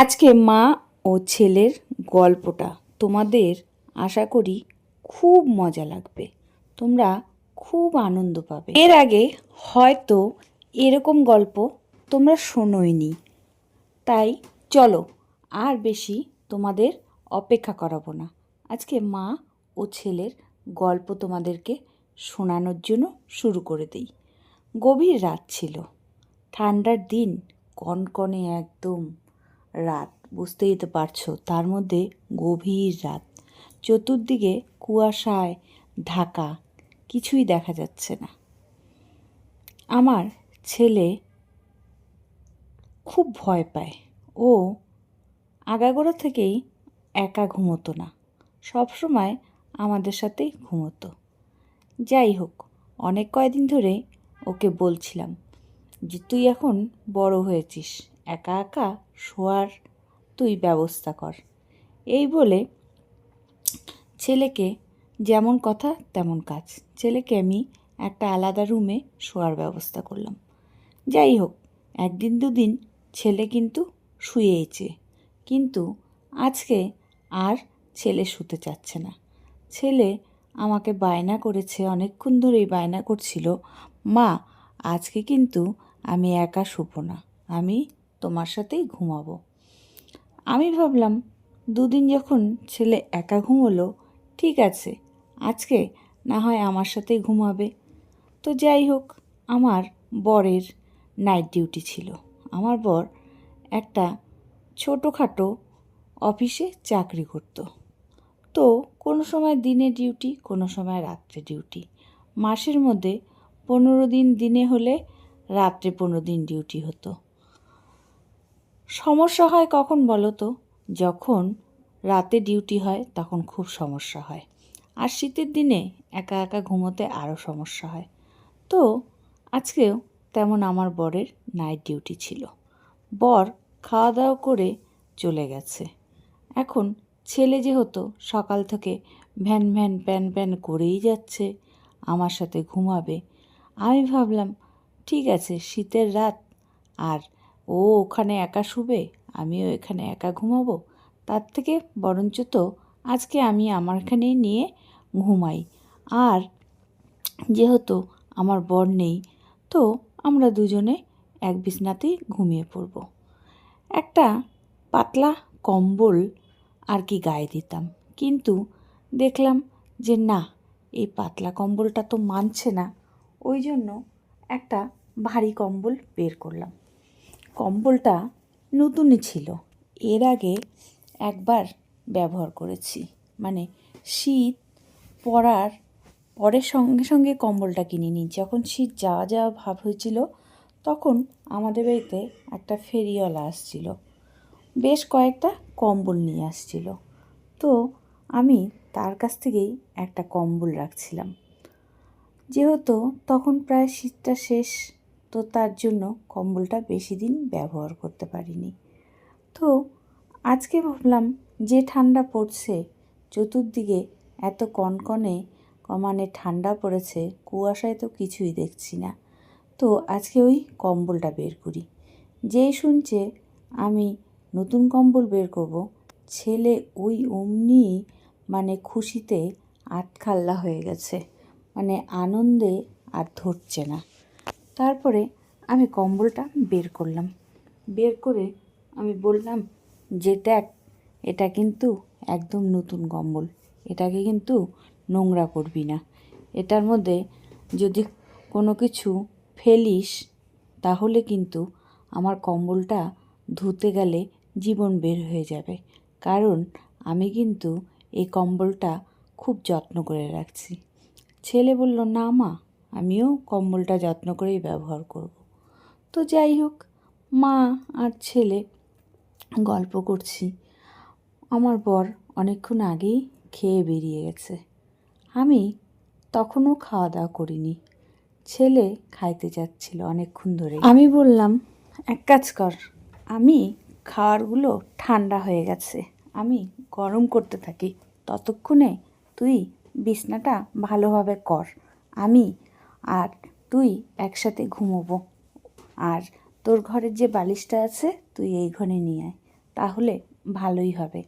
আজকে মা ও ছেলের গল্পটা তোমাদের আশা করি খুব মজা লাগবে। তোমরা খুব আনন্দ পাবে। এর আগে হয়তো এরকম গল্প তোমরা শোনোইনি। তাই চলো আর বেশি তোমাদের অপেক্ষা করাবো না। আজকে মা ও ছেলের গল্প তোমাদেরকে শোনানোর জন্য শুরু করে দিই। গভীর রাত ছিল। ঠান্ডার দিন কনকনে একদম রাত, বুঝতেই তো পারছ, তার মধ্যে গভীর রাত। চতুর্দিকে কুয়াশায় ঢাকা, কিছুই দেখা যাচ্ছে না। আমার ছেলে খুব ভয় পায়। ও আগাগোড়া থেকেই একা ঘুমোতো না। সবসময় আমাদের সাথেই ঘুমোতো। যাই হোক, অনেক কয়দিন ধরে ওকে বলছিলাম যে, তুই এখন বড় হয়েছিস একা একা শোয়ার তুই ব্যবস্থা কর। এই বলে ছেলেকে যেমন কথা তেমন কাজ। ছেলেকে আমি একটা আলাদা রুমে শোয়ার ব্যবস্থা করলাম। যাই হোক, একদিন দুদিন ছেলে কিন্তু শুয়েছে কিন্তু আজকে আর ছেলে শুতে চাচ্ছে না। ছেলে আমাকে বায়না করেছে, অনেকক্ষণ ধরেই বায়না করছিল, মা, আজকে কিন্তু আমি একা শুবো না। আমি তোমার সাথেই ঘুমাবো। আমি ভাবলাম, দুদিন যখন ছেলে একা ঘুমোলো, ঠিক আছে, আজকে না হয় আমার সাথেই ঘুমাবে। তো যাই হোক, আমার বরের নাইট ডিউটি ছিল। আমার বর একটা ছোটোখাটো অফিসে চাকরি করতো। তো কোনো সময় দিনে ডিউটি কোনো সময় রাত্রে ডিউটি মাসের মধ্যে পনেরো দিন দিনে হলে রাত্রে পনেরো দিন ডিউটি হতো। সমস্যা হয় কখন বলো তো? যখন রাতে ডিউটি হয়, তখন খুব সমস্যা হয়। আর শীতের দিনে একা একা ঘুমোতে আরও সমস্যা হয়। তো আজকেও তেমন আমার বরের নাইট ডিউটি ছিল। বর খাওয়া দাওয়া করে চলে গেছে। এখন ছেলে যেহেতু সকাল থেকে ভ্যান ভ্যান, প্যান প্যান করেই যাচ্ছে, আমার সাথে ঘুমাবে। আমি ভাবলাম, ঠিক আছে, শীতের রাত, আর ও ওখানে একা শুবে? আমিও এখানে একা ঘুমাবো? তার থেকে বরঞ্চ তো আজকে আমি আমারখানেই নিয়ে ঘুমাই। আর যেহেতু আমার বর নেই, তো আমরা দুজনে এক বিছনাতেই ঘুমিয়ে পড়ব। একটা পাতলা কম্বল আর কি গায়ে দিতাম। কিন্তু দেখলাম যে না, এই পাতলা কম্বলটা তো মানছে না। ওই জন্য একটা ভারী কম্বল বের করলাম। কম্বলটা নতুনই ছিল। এর আগে একবার ব্যবহার করেছি। মানে শীত পড়ার পরের সঙ্গে সঙ্গে কম্বলটা কিনে নিই যখন শীত যাওয়া যাওয়া ভাব হয়েছিল, তখন আমাদের বাড়িতে একটা ফেরিওয়ালা আসছিল। বেশ কয়েকটা কম্বল নিয়ে আসছিল। তো আমি তার কাছ থেকেই একটা কম্বল রাখছিলাম। যেহেতু তখন প্রায় শীতটা শেষ তো তার জন্য কম্বলটা বেশি দিন ব্যবহার করতে পারিনি। তো আজকে ভাবলাম যে ঠান্ডা পড়ছে, চতুর্দিকে এত কনকনে মানে ঠান্ডা পড়েছে, কুয়াশায় তো কিছুই দেখছি না। তো আজকে ওই কম্বলটা বের করি। যেই শুনছে, আমি নতুন কম্বল বের করব, ছেলে ওই অমনি মানে খুশিতে আটখাল্লা হয়ে গেছে মানে আনন্দে আর ধরছে না। তারপরে আমি কম্বলটা বের করলাম। বের করে আমি বললাম যে, দেখ, এটা কিন্তু একদম নতুন কম্বল। এটাকে কিন্তু নোংরা করবি না। এটার মধ্যে যদি কোনো কিছু ফেলিস, তাহলে কিন্তু আমার কম্বলটা ধুতে গেলে জীবন বের হয়ে যাবে। কারণ আমি কিন্তু এই কম্বলটা খুব যত্ন করে রাখছি। ছেলে বলল, না মা আমিও কম্বলটা যত্ন করেই ব্যবহার করব। তো যাই হোক, মা আর ছেলে গল্প করছি। আমার বর অনেকক্ষণ আগেই খেয়ে বেরিয়ে গেছে। আমি তখনও খাওয়া দাওয়া করিনি। ছেলে খাইতে যাচ্ছিল অনেকক্ষণ ধরে। আমি বললাম, এক কাজ কর, আমি খাওয়ারগুলো ঠান্ডা হয়ে গেছে, আমি গরম করতে থাকি। ততক্ষণে তুই বিছনাটা ভালোভাবে কর, আমি আর তুই একসাথে ঘুমোবো। আর তোর ঘরের যে বালিশটা আছে, তুই এই ঘরে নিয়ে আয়। তাহলে ভালোই হবে।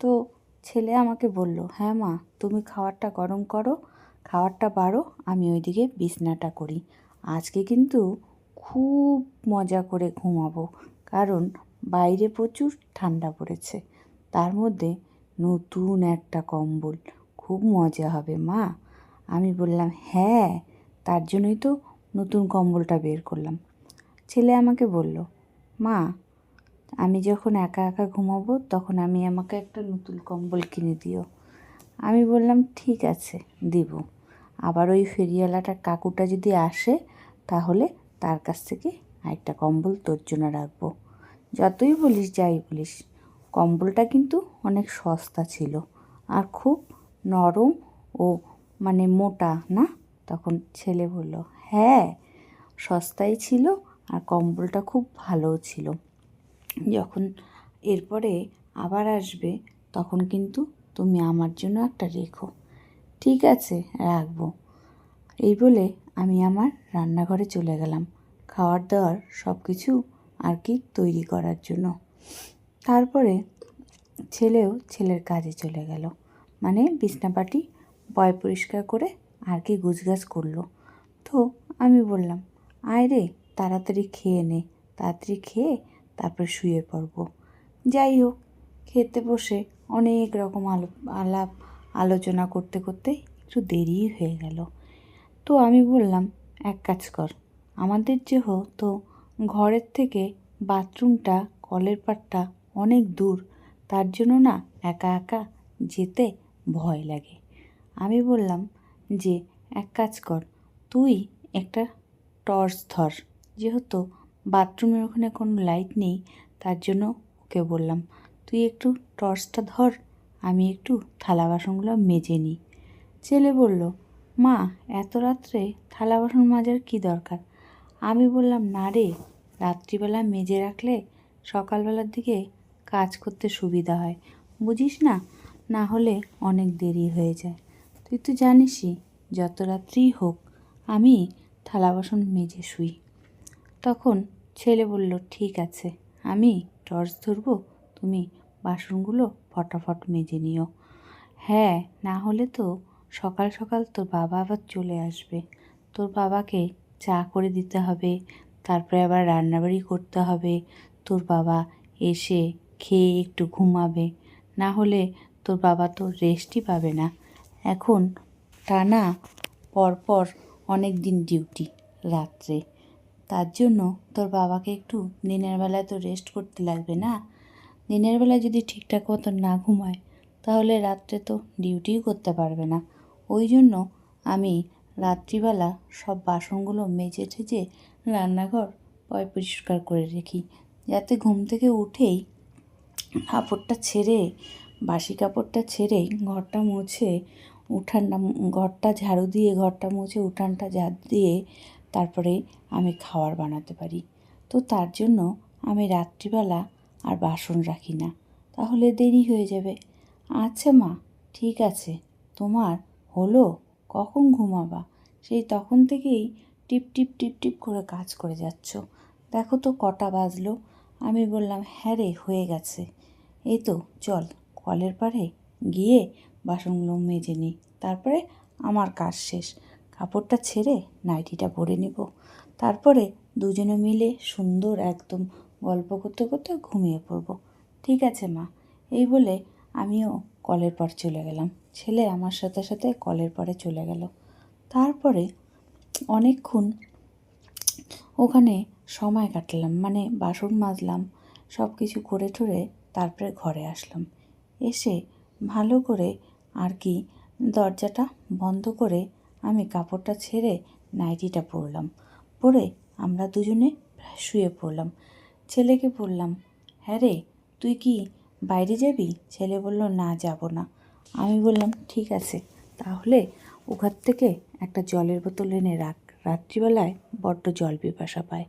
তো ছেলে আমাকে বলল হ্যাঁ মা, তুমি খাওয়ারটা গরম করো, খাবারটা বাড়ো, আমি ওইদিকে বিছনাটা করি। আজকে কিন্তু খুব মজা করে ঘুমাবো, কারণ বাইরে প্রচুর ঠান্ডা পড়েছে। তার মধ্যে নতুন একটা কম্বল, খুব মজা হবে মা। আমি বললাম হ্যাঁ তার জন্যই তো নতুন কম্বলটা বের করলাম। ছেলে আমাকে বলল, মা, আমি যখন একা একা ঘুমাবো তখন আমি আমাকে একটা নতুন কম্বল কিনে দিও। আমি বললাম, ঠিক আছে, দিব। আবার ওই ফেরিওয়ালাটা কাকুটা যদি আসে তাহলে তার কাছ থেকে আরেকটা কম্বল তোর জন্য রাখব। যতই বলিস, যাই বলিস, কম্বলটা কিন্তু অনেক সস্তা ছিল আর খুব নরম ও মানে মোটা, না? তখন ছেলে বলল হ্যাঁ সস্তাই ছিল আর কম্বলটা খুব ভালোও ছিল। যখন এরপরে আবার আসবে, তখন কিন্তু তুমি আমার জন্য একটা রেখো। ঠিক আছে, রাখব। এই বলে আমি আমার রান্নাঘরে চলে গেলাম। খাওয়ার দাওয়ার সব কিছু আর কি তৈরি করার জন্য। তারপরে ছেলেও ছেলের কাজে চলে গেল। মানে বিছনাপাটি বয় পরিষ্কার করে আর কি গুছগাছ করল। তো আমি বললাম, আয় রে, তাড়াতাড়ি খেয়ে নে। তাড়াতাড়ি খেয়ে তারপর শুয়ে পড়ব। যাই হোক, খেতে বসে অনেক রকম আলো, আলাপ আলোচনা করতে করতে একটু দেরি হয়ে গেল। তো আমি বললাম, এক কাজ কর, আমাদের যে তো ঘরের থেকে বাথরুমটা, কলের পাড়টা অনেক দূর, তার জন্য না একা একা যেতে ভয় লাগে। আমি বললাম যে, এক কাজ কর। তুই একটা টর্চ ধর। যেহেতু বাথরুমের ওখানে কোনো লাইট নেই, তার জন্য ওকে বললাম, তুই একটু টর্চটা ধর, আমি একটু থালা বাসনগুলো মেজে নিই। ছেলে বলল, মা, এত রাত্রে থালা বাসন মাজার কী দরকার? আমি বললাম, না রে, রাত্রিবেলা মেজে রাখলে সকালবেলার দিকে কাজ করতে সুবিধা হয়, বুঝিস না? না হলে অনেক দেরি হয়ে যায়। তুই তো জানিসই, যত রাত্রিই হোক, আমি থালা বাসন মেজে শুই। তখন ছেলে বলল, ঠিক আছে, আমি টর্চ ধরবো, তুমি বাসনগুলো ফটাফট মেজে নিও। হ্যাঁ না হলে তো সকাল সকাল তোর বাবা আবার চলে আসবে। তোর বাবাকে চা করে দিতে হবে, তারপরে আবার রান্নাবাড়ি করতে হবে। তোর বাবা এসে খেয়ে একটু ঘুমাবে। না হলে তোর বাবা তো রেস্টই পাবে না। এখন টানা পরপর অনেক দিন ডিউটি রাত্রে। তার জন্য তোর বাবাকে একটু দিনের বেলায় তো রেস্ট করতে লাগবে না? দিনের বেলায় যদি ঠিকঠাক মতো না ঘুমায়, তাহলে রাত্রে তো ডিউটিও করতে পারবে না। ওই জন্য আমি রাত্রিবেলা সব বাসনগুলো মেজে ঠেজে রান্নাঘর পয় পরিষ্কার করে রাখি। যাতে ঘুম থেকে উঠেই কাপড়টা ছেড়ে, বাসি কাপড়টা ছেড়ে ঘরটা মুছে উঠানটা ঘরটা ঝাড়ু দিয়ে, ঘরটা মুছে উঠানটা ঝাড় দিয়ে তারপরে আমি খাবার বানাতে পারি। তো তার জন্য আমি রাত্রিবেলা আর বাসন রাখি না। তাহলে দেরি হয়ে যাবে। আচ্ছা মা, ঠিক আছে। তোমার হলো? কখন ঘুমাবা? সেই তখন থেকেই টিপ টিপ টিপ টিপ করে কাজ করে যাচ্ছ। দেখো তো কটা বাজলো। আমি বললাম হ্যাঁ রে, হয়ে গেছে। এই তো, চল, কলের পাড়ে গিয়ে বাসনগুলো মেজে নিই। তারপরে আমার কাজ শেষ। কাপড়টা ছেড়ে নাইটিটা পরে নেব। তারপরে দুজনে মিলে সুন্দর একদম গল্প করতে করতে ঘুমিয়ে পড়ব। ঠিক আছে মা। এই বলে আমিও কলের পর চলে গেলাম। ছেলে আমার সাথে সাথে কলের পরে চলে গেল। তারপরে অনেকক্ষণ ওখানে সময় কাটলাম। মানে বাসন মাজলাম সব কিছু করে টরে তারপরে ঘরে আসলাম। এসে ভালো করে আর কি? দরজাটা বন্ধ করে আমি কাপড়টা ছেড়ে নাইটিটা পরলাম। পরে আমরা দুজনে শুয়ে পড়লাম। ছেলেকে বললাম হ্যাঁ রে, তুই কি বাইরে যাবি? ছেলে বলল, না, যাব না। আমি বললাম, ঠিক আছে। তাহলে ওখান থেকে একটা জলের বোতল এনে রাখ। রাত্রিবেলায় বড্ড জল পিপাসা পায়।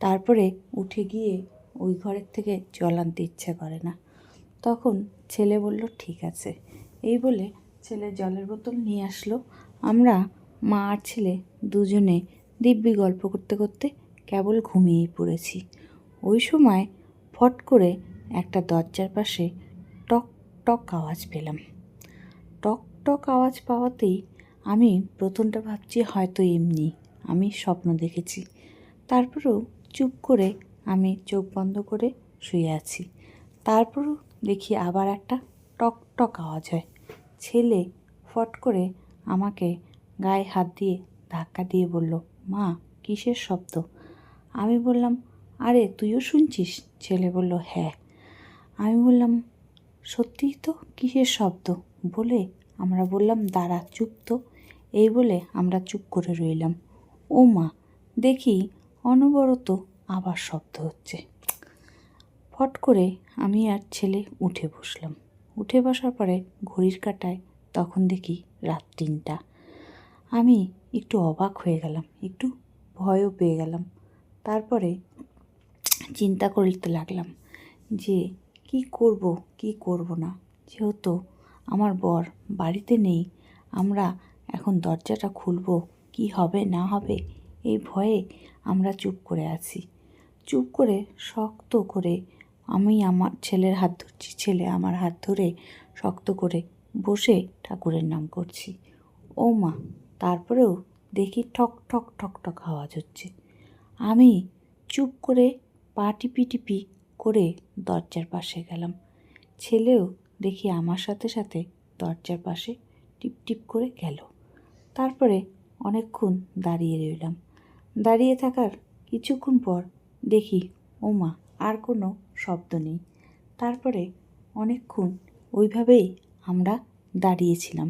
তারপরে উঠে গিয়ে ওই ঘরের থেকে জল আনতে ইচ্ছে করে না। তখন ছেলে বলল, ঠিক আছে। এই বলে ছেলে জলের বোতল নিয়ে আসলো। আমরা মা আর ছেলে দুজনে দিব্যি গল্প করতে করতে কেবল ঘুমিয়েই পড়েছি। ওই সময় ফট করে একটা দরজার পাশে টক টক আওয়াজ পেলাম। টক টক আওয়াজ পাওয়াতেই আমি প্রথমটা ভাবছি হয়তো এমনি আমি স্বপ্ন দেখেছি। তারপরেও চুপ করে আমি চোখ বন্ধ করে শুয়ে আছি। তারপরও দেখি আবার একটা টক টক আওয়াজ হয়। ছেলে ফট করে আমাকে গায়ে হাত দিয়ে ধাক্কা দিয়ে বলল, মা, কিসের শব্দ? আমি বললাম, আরে, তুইও শুনছিস? ছেলে বলল হ্যাঁ। আমি বললাম, সত্যিই তো? কিসের শব্দ? বলে আমরা বললাম, দাঁড়া, চুপ তো। এই বলে আমরা চুপ করে রইলাম। ও মা, দেখি অনবরত আবার শব্দ হচ্ছে। ফট করে আমি আর ছেলে উঠে বসলাম। উঠে বসার পরে ঘড়ির কাটায় তখন দেখি রাত তিনটা। আমি একটু অবাক হয়ে গেলাম, একটু ভয়ও পেয়ে গেলাম। তারপরে চিন্তা করতে লাগলাম যে, কি করব কি করব না? যেহেতু আমার বর বাড়িতে নেই, আমরা এখন দরজাটা খুলব, কি হবে, না হবে? এই ভয়ে আমরা চুপ করে আছি। চুপ করে শক্ত করে আমি আমার ছেলের হাত ধরছি, ছেলে আমার হাত ধরে শক্ত করে বসে ঠাকুরের নাম করছি। ও মা, তারপরেও দেখি ঠক ঠক ঠক ঠক আওয়াজ হচ্ছে। আমি চুপ করে পা টিপি টিপি করে দরজার পাশে গেলাম। ছেলেও দেখি আমার সাথে সাথে দরজার পাশে টিপ টিপ করে গেল। তারপরে অনেকক্ষণ দাঁড়িয়ে রইলাম। দাঁড়িয়ে থাকার কিছুক্ষণ পর দেখি ওমা আর কোনো শব্দ নেই। তারপরে অনেকক্ষণ ওইভাবেই আমরা দাঁড়িয়েছিলাম।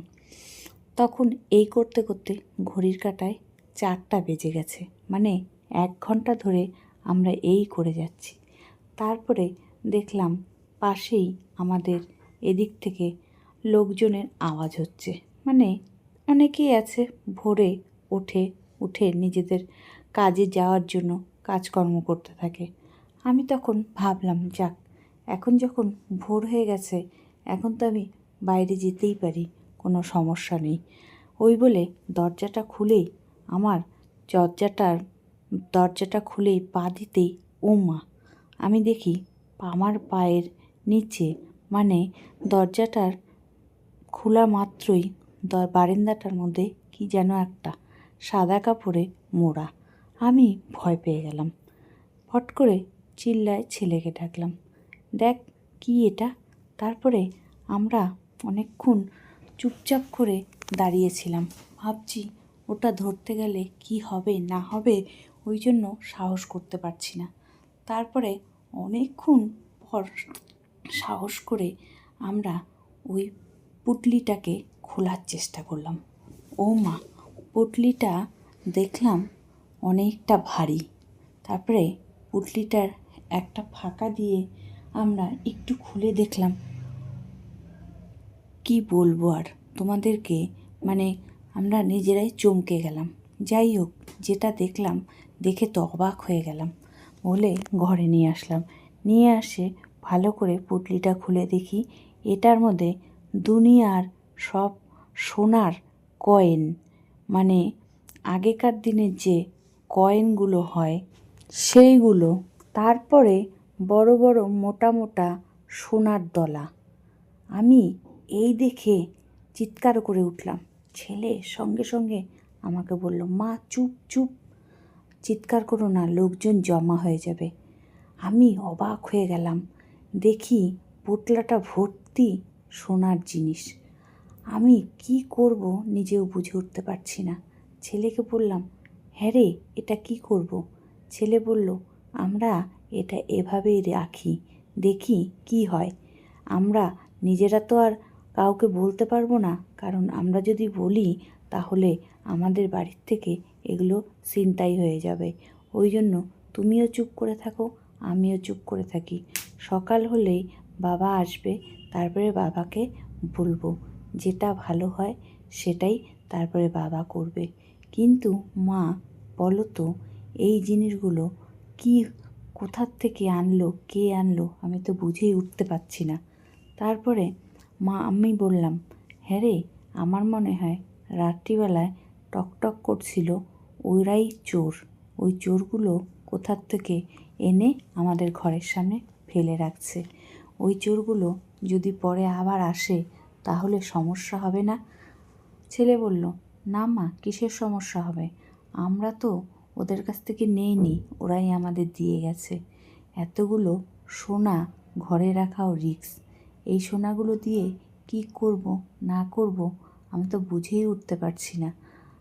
তখন এই করতে করতে ঘড়ির কাটায় চারটা বেজে গেছে। মানে এক ঘণ্টা ধরে আমরা এই করে যাচ্ছি। তারপরে দেখলাম পাশেই আমাদের এদিক থেকে লোকজনের আওয়াজ হচ্ছে। মানে অনেকেই আছে ভোরে ওঠে উঠে নিজেদের কাজে যাওয়ার জন্য কাজকর্ম করতে থাকে। আমি তখন ভাবলাম, যাক, এখন যখন ভোর হয়ে গেছে, এখন তো আমি বাইরে যেতেই পারি, কোনো সমস্যা নেই। ওই বলে দরজাটা খুলেই আমার দরজাটার, দরজাটা খুলেই পা দিতেই, ও মা! আমি দেখি আমার পায়ের নিচে মানে দরজাটার খোলা মাত্রই বারান্দাটার মধ্যে কি যেন একটা সাদা কাপড়ে মোড়া। আমি ভয় পেয়ে গেলাম। ফট করে চিল্লায় ছেলেকে ডাকলাম, দেখ কি এটা? তারপরে আমরা অনেকক্ষণ চুপচাপ করে দাঁড়িয়েছিলাম। ভাবছি ওটা ধরতে গেলে কি হবে, না হবে, ওই জন্য সাহস করতে পারছি না। তারপরে অনেকক্ষণ পর সাহস করে আমরা ওই পুটলিটাকে খোলার চেষ্টা করলাম। ও মা, পুটলিটা দেখলাম অনেকটা ভারী। তারপরে পুটলিটার একটা ফাঁকা দিয়ে আমরা একটু খুলে দেখলাম। কি বলব আর? তোমাদেরকে মানে আমরা নিজেরাই চমকে গেলাম। যাই হোক, যেটা দেখলাম, দেখে তো অবাক হয়ে গেলাম বলে ঘরে নিয়ে আসলাম। নিয়ে আসে ভালো করে পুটলিটা খুলে দেখি, এটার মধ্যে দুনিয়ার সব সোনার কয়েন মানে আগেকার দিনের যে কয়েনগুলো হয়, সেইগুলো তারপরে বড় বড় মোটা মোটা সোনার দলা। আমি এই দেখে চিৎকার করে উঠলাম। ছেলে সঙ্গে সঙ্গে আমাকে বলল, মা, চুপ চুপ। চিৎকার করো না, লোকজন জমা হয়ে যাবে। আমি অবাক হয়ে গেলাম। দেখি পোটলাটা ভর্তি সোনার জিনিস। আমি কি করব নিজেও বুঝে উঠতে পারছি না। ছেলেকে বললাম হ্যাঁ রে, এটা কি করব? ছেলে বলল আমরা এটা এভাবেই রাখি, দেখি কি হয়। আমরা নিজেরা তো আর কাউকে বলতে পারব না, কারণ আমরা যদি বলি, তাহলে আমাদের বাড়ির থেকে এগুলো ছিনতাই হয়ে যাবে। ওই জন্য তুমিও চুপ করে থাকো, আমিও চুপ করে থাকি। সকাল হলেই বাবা আসবে, তারপরে বাবাকে বলব, যেটা ভালো হয় সেটাই তারপরে বাবা করবে। কিন্তু মা, বলো তো, এই জিনিসগুলো কি, কোথার থেকে আনলো, কে আনলো, আমি তো বুঝেই উঠতে পারছি না। তারপরে মা, আমি বললাম হ্যাঁ রে, আমার মনে হয় রাত্রিবেলায় টকটক করছিল ওরাই চোর। ওই চোরগুলো কোথার থেকে এনে আমাদের ঘরের সামনে ফেলে রাখছে? ওই চোরগুলো যদি পরে আবার আসে, তাহলে সমস্যা হবে না? ছেলে বলল, না মা, কিসের সমস্যা হবে? আমরা তো ওদের কাছ থেকে নেইনি ওরাই আমাদের দিয়ে গেছে। এতগুলো সোনা ঘরে রাখাও রিক্স এই সোনাগুলো দিয়ে কি করব, না করব, আমি তো বুঝেই উঠতে পারছি না।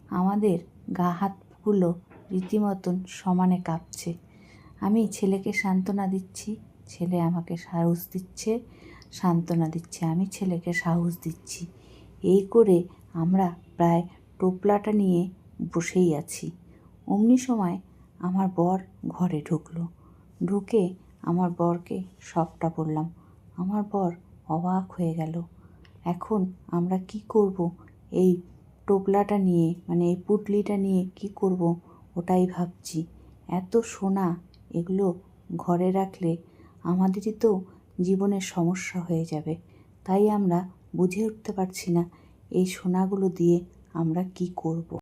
আমাদের গা হাতগুলো রীতিমতন সমানে কাঁপছে। আমি ছেলেকে সান্ত্বনা দিচ্ছি, ছেলে আমাকে সাহস দিচ্ছে, সান্ত্বনা দিচ্ছে, আমি ছেলেকে সাহস দিচ্ছি। এই করে আমরা প্রায় টোপলাটা নিয়ে বসেই আছি। অমনি সময় আমার বর ঘরে ঢুকলো। ঢুকে আমার বরকে সবটা বললাম। আমার বর অবাক হয়ে গেল। এখন আমরা কি করব? এই টোপলাটা নিয়ে মানে এই পুটলিটা নিয়ে কি করব? ওটাই ভাবছি। এত সোনা এগুলো ঘরে রাখলে আমাদেরই তো জীবনের সমস্যা হয়ে যাবে। তাই আমরা বুঝে উঠতে পারছি না এই সোনাগুলো দিয়ে আমরা কি করব।